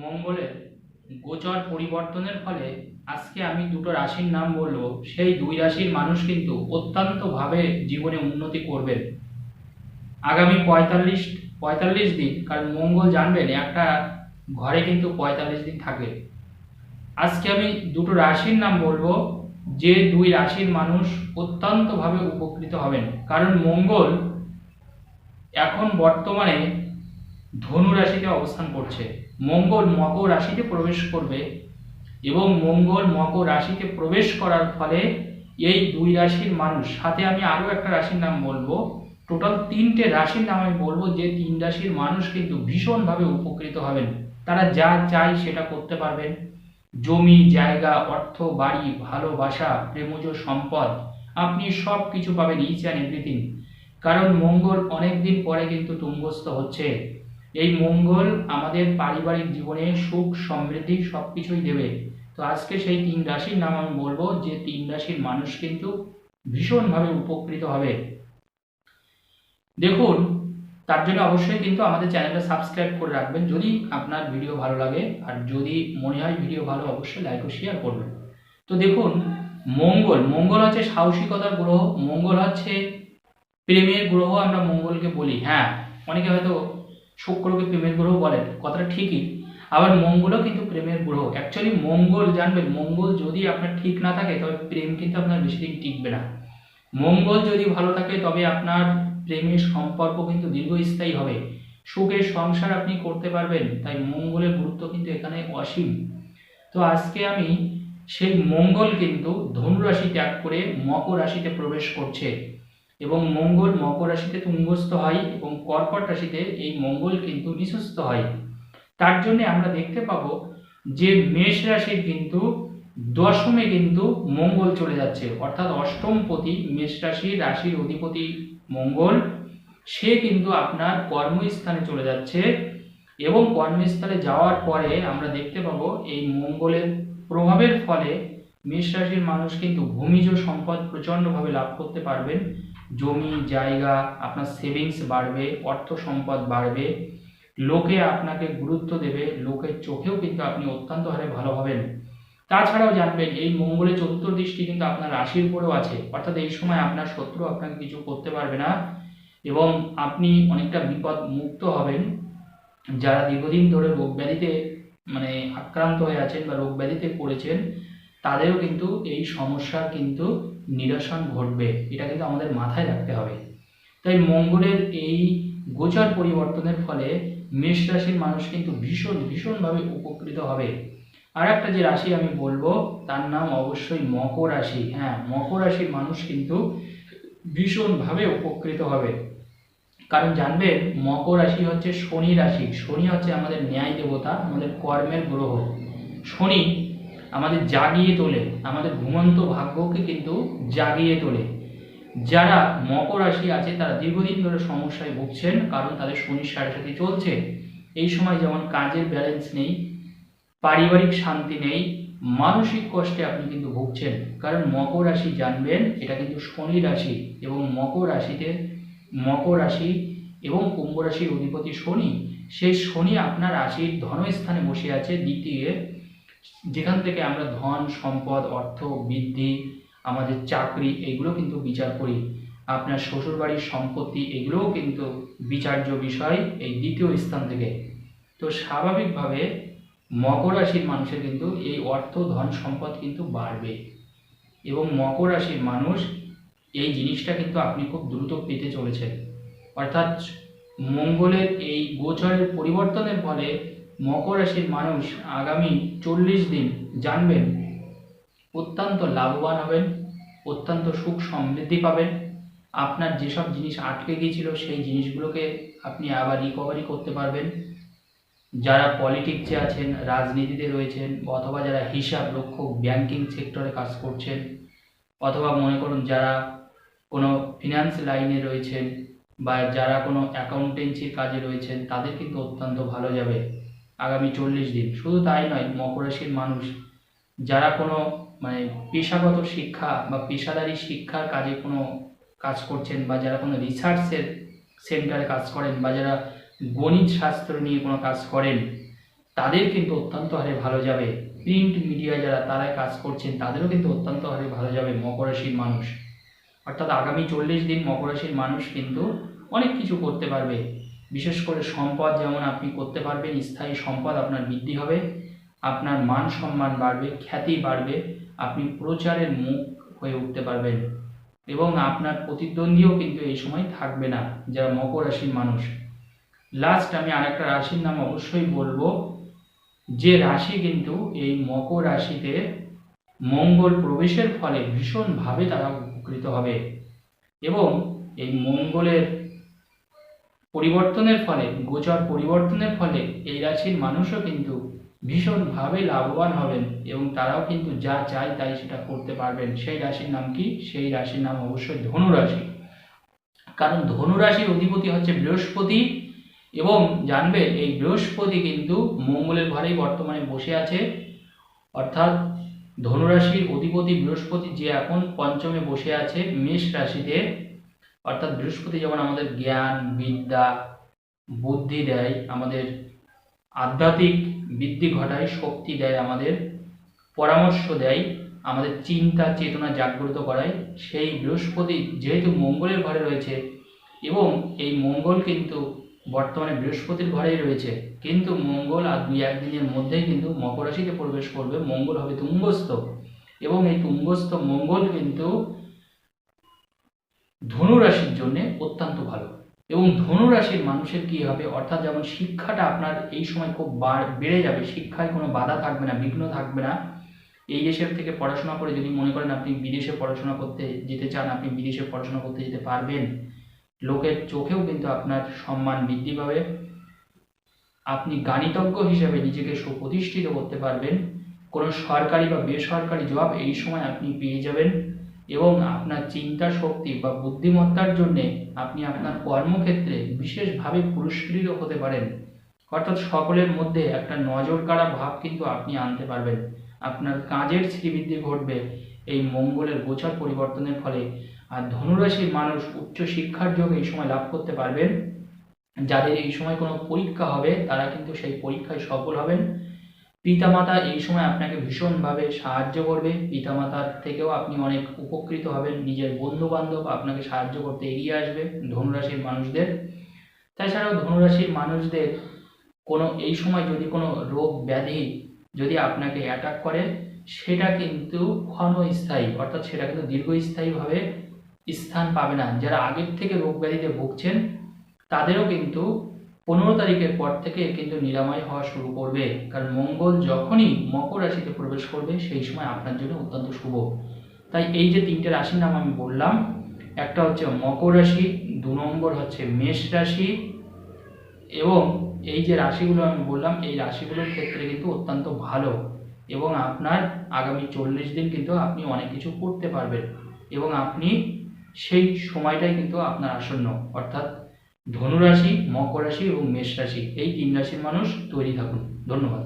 মঙ্গলের গোচর পরিবর্তনের ফলে আজকে আমি দুটো রাশির নাম বলব। সেই দুই রাশির মানুষ কিন্তু অত্যন্তভাবে জীবনে উন্নতি করবেন। আগামী পঁয়তাল্লিশ পঁয়তাল্লিশ দিন, কারণ মঙ্গল জানবেন, একটা ঘরে কিন্তু পঁয়তাল্লিশ দিন থাকে আজকে আমি দুটো রাশির নাম বলব, যে দুই রাশির মানুষ অত্যন্তভাবে উপকৃত হবেন। কারণ মঙ্গল এখন বর্তমানে ধনু রাশিতে অবস্থান করছে। মঙ্গল মকর রাশিতে প্রবেশ করবে এবং মঙ্গল মকর রাশিতে প্রবেশ করার ফলে এই দুই রাশির মানুষ, সাথে আমি আরও একটা রাশির নাম বলব টোটাল তিনটে রাশির নাম আমি বলব যে তিন রাশির মানুষ কিন্তু ভীষণভাবে উপকৃত হবেন। তারা যা চায় সেটা করতে পারবেন। জমি, জায়গা, অর্থ, বাড়ি, ভালোবাসা, প্রেমজ সম্পদ, আপনি সব কিছু পাবেন ইচ অ্যান্ড এভরিথিং কারণ মঙ্গল অনেকদিন পরে কিন্তু তুঙ্গস্থ হচ্ছে। এই মঙ্গল আমাদের পারিবারিক জীবনে সুখ, সমৃদ্ধি সব কিছুই দেবে। তো আজকে সেই তিন রাশির নাম আমি বলব, যে তিন রাশির মানুষ কিন্তু ভীষণভাবে উপকৃত হবে। দেখুন, তার জন্য অবশ্যই কিন্তু আমাদের চ্যানেলটা সাবস্ক্রাইব করে রাখবেন, যদি আপনার ভিডিও ভালো লাগে। আর যদি মনে হয় ভিডিও ভালো, অবশ্যই লাইক ও শেয়ার করবেন। তো দেখুন, মঙ্গল মঙ্গল হচ্ছে সাহসিকতার গ্রহ, মঙ্গল হচ্ছে প্রেমের গ্রহ, আমরা মঙ্গলকে বলি। হ্যাঁ অনেকে হয়তো শুক্রকে প্রেমের গ্রহ বলেন কথাটা ঠিকই। আবার মঙ্গলও কিন্তু প্রেমের গ্রহ। অ্যাকচুয়ালি মঙ্গল জানবেন, মঙ্গল যদি আপনার ঠিক না থাকে, তবে প্রেম কিন্তু আপনার বেশি দিন টিকবে না। মঙ্গল যদি ভালো থাকে, তবে আপনার প্রেমের সম্পর্ক কিন্তু দীর্ঘস্থায়ী হবে। সুখের সংসার আপনি করতে পারবেন, তাই মঙ্গলের গুরুত্ব কিন্তু এখানে অসীম। তো আজকে আমি সেই মঙ্গল কিন্তু ধনু রাশি ত্যাগ করে মকর রাশিতে প্রবেশ করছে। এবং মঙ্গল মকর রাশিতে তুঙ্গস্থ হয় এবং কর্কট রাশিতে এই মঙ্গল কিন্তু নিঃস্ত হয়। তার জন্য আমরা দেখতে পাবো যে মেষ রাশির কিন্তু দশমে কিন্তু মঙ্গল চলে যাচ্ছে। অর্থাৎ অষ্টমপতি মেষ রাশির রাশির অধিপতি মঙ্গল, সে কিন্তু আপনার কর্মস্থানে চলে যাচ্ছে এবং কর্মস্থলে যাওয়ার পরে আমরা দেখতে পাবো এই মঙ্গলের প্রভাবের ফলে মেষ রাশির মানুষ কিন্তু ভূমিজ সম্পদ প্রচণ্ডভাবে লাভ করতে পারবেন। জমি, জায়গা, আপনার সেভিংস বাড়বে, অর্থ সম্পদ বাড়বে, লোকে আপনাকে গুরুত্ব দেবে, লোকের চোখেও কিন্তু আপনি অত্যন্ত হারে ভালো হবেন। তাছাড়াও জানবেন, এই মঙ্গলের চতুর্থ দৃষ্টি কিন্তু আপনার রাশির উপরেও আছে। অর্থাৎ এই সময় আপনার শত্রু আপনাকে কিছু করতে পারবে না এবং আপনি অনেকটা বিপদ মুক্ত হবেন। যারা দীর্ঘদিন ধরে রোগ ব্যাধিতে মানে আক্রান্ত হয়ে আছেন বা রোগ ব্যাধিতে পড়েছেন, তাদেরও কিন্তু এই সমস্যা কিন্তু নিরসন ঘটবে, এটা কিন্তু আমাদের মাথায় রাখতে হবে। তাই মঙ্গলের এই গোচর পরিবর্তনের ফলে মেষ রাশির মানুষ কিন্তু ভীষণ, ভীষণভাবে উপকৃত হবে। আর একটা যে রাশি আমি বলব, তার নাম অবশ্যই মকর রাশি। হ্যাঁ মকর রাশির মানুষ কিন্তু ভীষণভাবে উপকৃত হবে। কারণ জানবেন, মকর রাশি হচ্ছে শনি রাশি। শনি হচ্ছে আমাদের ন্যায় দেবতা, আমাদের কর্মের গ্রহ। শনি আমাদের জাগিয়ে তোলে, আমাদের ঘুমন্ত ভাগ্যকে কিন্তু জাগিয়ে তোলে। যারা মকর রাশি আছে, তারা দীর্ঘদিন ধরে সমস্যায় ভুগছেন, কারণ তাদের শনির সাড়ে সাথে চলছে। এই সময় যেমন কাজের ব্যালেন্স নেই, পারিবারিক শান্তি নেই, মানসিক কষ্টে আপনি কিন্তু ভুগছেন। কারণ মকর রাশি জানবেন, এটা কিন্তু শনি রাশি এবং মকর রাশিতে মকর রাশি এবং কুম্ভ রাশির অধিপতি শনি। সেই শনি আপনার রাশির ধনস্থানে বসে আছে, দ্বিতীয় যেখান থেকে আমরা ধন, সম্পদ, অর্থ, বৃদ্ধি, আমাদের চাকরি, এগুলো কিন্তু বিচার করি। আপনার শ্বশুরবাড়ির সম্পত্তি, এগুলোও কিন্তু বিচার্য বিষয় এই দ্বিতীয় স্থান থেকে। তো স্বাভাবিকভাবে মকর রাশির মানুষের কিন্তু এই অর্থ, ধন, সম্পদ কিন্তু বাড়বে। এবং মকর রাশির মানুষ এই জিনিসটা কিন্তু আপনি খুব দ্রুত পেতে চলেছেন। অর্থাৎ মঙ্গলের এই গোচরের পরিবর্তনের ফলে মকর রাশির মানুষ আগামী চল্লিশ দিন জানবেন, অত্যন্ত লাভবান হবেন, অত্যন্ত সুখ সমৃদ্ধি পাবেন। আপনার যেসব জিনিস আটকে গিয়েছিল, সেই জিনিসগুলোকে আপনি আবার রিকভারি করতে পারবেন। যারা পলিটিক্সে আছেন, রাজনীতিতে রয়েছেন, অথবা যারা হিসাব রক্ষক ব্যাংকিং সেক্টরে কাজ করছেন, অথবা মনে করুন যারা কোনো ফিনান্স লাইনে রয়েছেন, বা যারা কোনো অ্যাকাউন্টেন্সির কাজে রয়েছেন, তাদের কিন্তু অত্যন্ত ভালো যাবে। আগামী চল্লিশ দিন। শুধু তাই নয় মকর রাশির মানুষ, যারা কোনো মানে পেশাগত শিক্ষা বা পেশাদারি শিক্ষার কাজে কোনো কাজ করছেন বা যারা কোনো রিসার্চের সেন্টারে কাজ করেন বা যারা গণিত শাস্ত্র নিয়ে কোনো কাজ করেন, তাদের কিন্তু অত্যন্ত হারে ভালো যাবে। প্রিন্ট মিডিয়া যারা তারা কাজ করছেন, তাদেরও কিন্তু অত্যন্ত হারে ভালো যাবে মকর রাশির মানুষ। অর্থাৎ আগামী চল্লিশ দিন মকর রাশির মানুষ কিন্তু অনেক কিছু করতে পারবে। বিশেষ করে সম্পদ যেমন আপনি করতে পারবেন, স্থায়ী সম্পদ আপনার বৃদ্ধি হবে, আপনার মান সম্মান বাড়বে, খ্যাতি বাড়বে, আপনি প্রচারের মুখ হয়ে উঠতে পারবেন এবং আপনার প্রতিদ্বন্দ্বীও কিন্তু এই সময় থাকবে না, যারা মকর রাশির মানুষ। লাস্ট আমি আরেকটা রাশির নাম অবশ্যই বলব, যে রাশি কিন্তু এই মকর রাশিতে মঙ্গল প্রবেশের ফলে ভীষণভাবে তারা উপকৃত হবে এবং এই মঙ্গলের পরিবর্তনের ফলে, গোচর পরিবর্তনের ফলে এই রাশির মানুষও কিন্তু ভীষণভাবে লাভবান হবেন এবং তারাও কিন্তু যা চায় তাই সেটা করতে পারবেন। সেই রাশির নাম কি? সেই রাশির নাম অবশ্যই ধনু রাশি কারণ ধনু রাশির অধিপতি হচ্ছে বৃহস্পতি এবং জানবে এই বৃহস্পতি কিন্তু মঙ্গলের ঘরেই বর্তমানে বসে আছে। অর্থাৎ ধনুরাশির অধিপতি বৃহস্পতি যে এখন পঞ্চমে বসে আছে মেষ রাশিতে। অর্থাৎ বৃহস্পতি যেমন আমাদের জ্ঞান, বিদ্যা, বুদ্ধি দেয়, আমাদের আধ্যাত্মিক বৃদ্ধি ঘটায়, শক্তি দেয়, আমাদের পরামর্শ দেয়, আমাদের চিন্তা, চেতনা জাগ্রত করায়। সেই বৃহস্পতি যেহেতু মঙ্গলের ঘরে রয়েছে এবং এই মঙ্গল কিন্তু বর্তমানে বৃহস্পতির ঘরেই রয়েছে, কিন্তু মঙ্গল আর দুই একদিনের মধ্যেই কিন্তু মকর রাশিতে প্রবেশ করবে। মঙ্গল হবে তুঙ্গস্থ এবং এই তুঙ্গস্থ মঙ্গল কিন্তু ধনু রাশির জন্য অত্যন্ত ভালো। এবং ধনু রাশির মানুষের কি হবে? অর্থাৎ যেমন শিক্ষাটা আপনার এই সময় খুব বাড়- যাবে, শিক্ষায় কোনো বাধা থাকবে না, বিঘ্ন থাকবে না। এই দেশের থেকে পড়াশোনা করে যদি মনে করেন আপনি বিদেশে পড়াশোনা করতে যেতে চান, আপনি বিদেশে পড়াশোনা করতে যেতে পারবেন। লোকের চোখেও কিন্তু আপনার সম্মান বৃদ্ধি পাবে। আপনি গাণিতজ্ঞ হিসেবে নিজেকে সুপ্রতিষ্ঠিত করতে পারবেন। কোনো সরকারি বা বেসরকারি জব এই সময় আপনি পেয়ে যাবেন। এবং আপনার চিন্তা শক্তি বা বুদ্ধিমত্তার জন্যে আপনি আপনার কর্মক্ষেত্রে বিশেষভাবে পুরস্কৃত হতে পারেন। অর্থাৎ সকলের মধ্যে একটা নজর কাড়া ভাব কিন্তু আপনি আনতে পারবেন। আপনার কাজের শ্রীবৃদ্ধি ঘটবে, এই মঙ্গলের গোচর পরিবর্তনের ফলে। আর ধনুরাশির মানুষ উচ্চ শিক্ষার যোগ এই সময় লাভ করতে পারবেন। যাদের এই সময় কোনো পরীক্ষা হবে, তারা কিন্তু সেই পরীক্ষায় সফল হবেন। পিতামাতা এই সময় আপনাকে ভীষণভাবে সাহায্য করবে। পিতামাতার থেকেও আপনি অনেক উপকৃত হবেন। নিজের বন্ধু বান্ধব আপনাকে সাহায্য করতে এগিয়ে আসবে ধনুরাশির মানুষদের। তাছাড়াও ধনুরাশির মানুষদের কোনো এই সময় যদি কোনো রোগ ব্যাধি যদি আপনাকে অ্যাটাক করে, সেটা কিন্তু ক্ষণস্থায়ী, অর্থাৎ সেটা কিন্তু দীর্ঘস্থায়ীভাবে স্থান পাবে না। যারা আগের থেকে রোগ ব্যাধিতে ভুগছেন, তাদেরও কিন্তু পনেরো তারিখের পর থেকে কিন্তু নিরাময় হওয়া শুরু করবে। কারণ মঙ্গল যখনই মকর রাশিতে প্রবেশ করবে, সেই সময় আপনার জন্য অত্যন্ত শুভ। তাই এই যে তিনটে রাশির নাম আমি বললাম, একটা হচ্ছে মকর রাশি, দু নম্বর হচ্ছে মেষ রাশি এবং এই যে রাশিগুলো আমি বললাম, এই রাশিগুলোর ক্ষেত্রে কিন্তু অত্যন্ত ভালো এবং আপনার আগামী চল্লিশ দিন কিন্তু আপনি অনেক কিছু করতে পারবেন এবং আপনি সেই সময়টাই কিন্তু আপনার আসন্ন। অর্থাৎ ধনুরাশি মকর রাশি এবং মেষ রাশি এই তিন রাশির মানুষ তৈরি থাকুন ধন্যবাদ